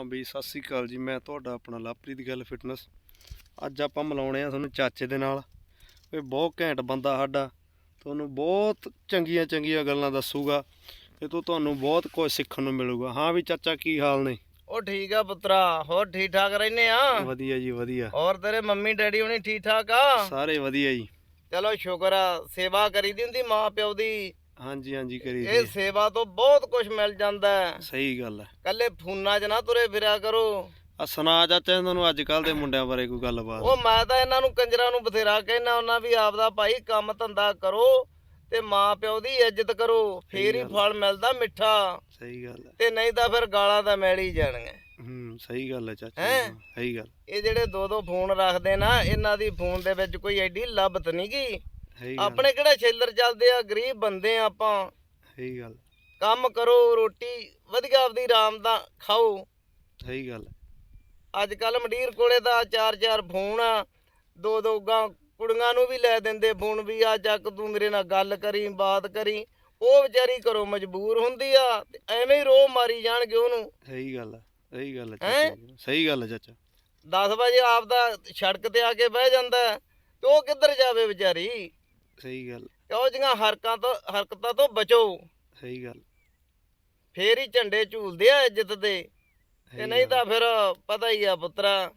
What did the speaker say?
ਹਾਂ ਬਈ ਸਤਿ ਸ੍ਰੀ ਅਕਾਲ ਜੀ ਮੈਂ ਤੁਹਾਡਾ ਆਪਣਾ ਲਵਪ੍ਰੀਤ ਗੱਲ ਫਿਟਨੈਸ। ਅੱਜ ਆਪਾਂ ਮਿਲਾਉਣੇ ਆ ਤੁਹਾਨੂੰ ਚਾਚੇ ਦੇ ਨਾਲ। ਇਹ ਬਹੁਤ ਘੈਂਟ ਬੰਦਾ ਸਾਡਾ। ਤੁਹਾਨੂੰ ਬਹੁਤ ਚੰਗੀਆਂ ਚੰਗੀਆਂ ਗੱਲਾਂ ਦੱਸੂਗਾ ਇਹ ਤੋਂ ਤੁਹਾਨੂੰ ਬਹੁਤ ਕੁਝ ਸਿੱਖਣ ਨੂੰ ਮਿਲੂਗਾ। ਹਾਂ ਵੀ ਚਾਚਾ ਕੀ ਹਾਲ ਨੇ? ਉਹ ਠੀਕ ਆ ਪੁੱਤਰਾ ਹੋਰ ਠੀਕ ਠਾਕ ਰਹਿੰਦੇ ਆ? ਵਧੀਆ ਜੀ ਵਧੀਆ। ਹੋਰ ਤੇਰੇ ਮੰਮੀ ਡੈਡੀ ਹੁਣੀ ਠੀਕ ਠਾਕ ਆ? ਸਾਰੇ ਵਧੀਆ ਜੀ। ਚਲੋ ਸ਼ੁਕਰ ਆ ਸੇਵਾ ਕਰੀਦੀ ਹੁੰਦੀ ਮਾਂ ਪਿਓ ਦੀ। ਹਾਂਜੀ ਹਾਂਜੀ ਕਰੀ ਇਹ ਸੇਵਾ ਤੋਂ ਬਹੁਤ ਕੁਝ ਮਿਲ ਜਾਂਦਾ ਹੈ। ਸਹੀ ਗੱਲ ਹੈ। ਕੱਲੇ ਫੋਨਾਂ 'ਚ ਨਾ ਤੁਰੇ ਫਿਰਿਆ ਕਰੋ। ਆ ਸੁਣਾ ਚਾਚਾ ਇਹਨਾਂ ਨੂੰ ਅੱਜ ਕੱਲ ਦੇ ਮੁੰਡਿਆਂ ਬਾਰੇ ਕੋਈ ਗੱਲਬਾਤ? ਉਹ ਮੈਂ ਤਾਂ ਇਹਨਾਂ ਨੂੰ ਕੰਜਰਾਂ ਨੂੰ ਬਥੇਰਾ ਕਹਿਣਾ ਉਹਨਾਂ ਵੀ ਆਪਦਾ ਭਾਈ ਕੰਮ ਧੰਦਾ ਕਰੋ ਤੇ ਮਾਂ ਪਿਓ ਦੀ ਇੱਜ਼ਤ ਕਰੋ ਫੇਰ ਹੀ। ਫਲ ਮਿਲਦਾ ਮਿੱਠਾ। ਸਹੀ ਗੱਲ ਹੈ। ਤੇ ਨਹੀਂ ਤਾਂ ਫਿਰ ਗਾਲਾਂ ਤਾਂ ਮੈਲ ਹੀ ਜਾਣੀਆਂ ਹੂੰ ਸਹੀ ਗੱਲ ਹੈ ਚਾਚਾ ਹੈਂ? ਸਹੀ ਗੱਲ। ਇਹ ਜਿਹੜੇ ਦੋ ਦੋ ਫੋਨ ਰੱਖਦੇ ਨਾ ਇਹਨਾਂ ਦੀ ਫੋਨ ਦੇ ਵਿੱਚ ਕੋਈ ਐਡੀ ਲੱਭਤ ਨਹੀਂ ਗੀ ਸਹੀ ਗੱਲ। ਆਪਣੇ ਕਿਹੜਾ ਛੇਲਰ ਚੱਲਦੇ ਆ ਗਰੀਬ ਬੰਦੇ ਆ ਆਪਾਂ। ਸਹੀ ਗੱਲ। ਕੰਮ ਕਰੋ ਰੋਟੀ ਵਧੀਆ ਆਪਦੀ ਆਰਾਮ ਦਾ ਖਾਓ। ਸਹੀ ਗੱਲ। ਅੱਜ ਕੱਲ ਮੰਡੀਰ ਕੋਲੇ ਤਾਂ ਚਾਰ ਚਾਰ ਫੋਨ ਆ ਦੋ ਦੋ ਗਾਂ ਕੁੜੀਆਂ ਨੂੰ ਵੀ ਲੈ ਦਿੰਦੇ ਫੋਨ ਵੀ ਆ ਚੱਕ ਤੂੰ ਮੇਰੇ ਨਾਲ ਗੱਲ ਕਰੀ ਬਾਤ ਕਰੀ। ਉਹ ਵਿਚਾਰੀ ਘਰੋਂ ਮਜਬੂਰ ਹੁੰਦੀ ਆ ਤੇ ਐਵੇਂ ਹੀ ਰੋ ਮਾਰੀ ਜਾਣਗੇ ਉਹਨੂੰ। ਸਹੀ ਗੱਲ ਸਹੀ ਗੱਲ ਹੈਂ? ਚਾਚਾ। ਸਹੀ ਗੱਲ ਹੈ ਚਾਚਾ। 10 ਵਜੇ ਆਪਦਾ ਸੜਕ ਤੇ ਆ ਕੇ ਬਹਿ ਜਾਂਦਾ ਹੈ, ਤੇ ਉਹ ਕਿੱਧਰ ਜਾਵੇ ਵਿਚਾਰੀ? ਸਹੀ ਗੱਲ। ਇਹੋ ਜਿਹੀਆਂ ਹਰਕਾਂ ਤੋਂ ਹਰਕਤਾਂ ਤੋਂ ਬਚੋ। ਸਹੀ ਗੱਲ। ਫੇਰ ਹੀ ਝੰਡੇ ਝੂਲਦੇ ਆ ਇੱਜ਼ਤ ਦੇ। ਤੇ ਨਹੀਂ। ਤਾਂ ਫਿਰ ਪਤਾ ਹੀ ਆ ਪੁੱਤਰਾ।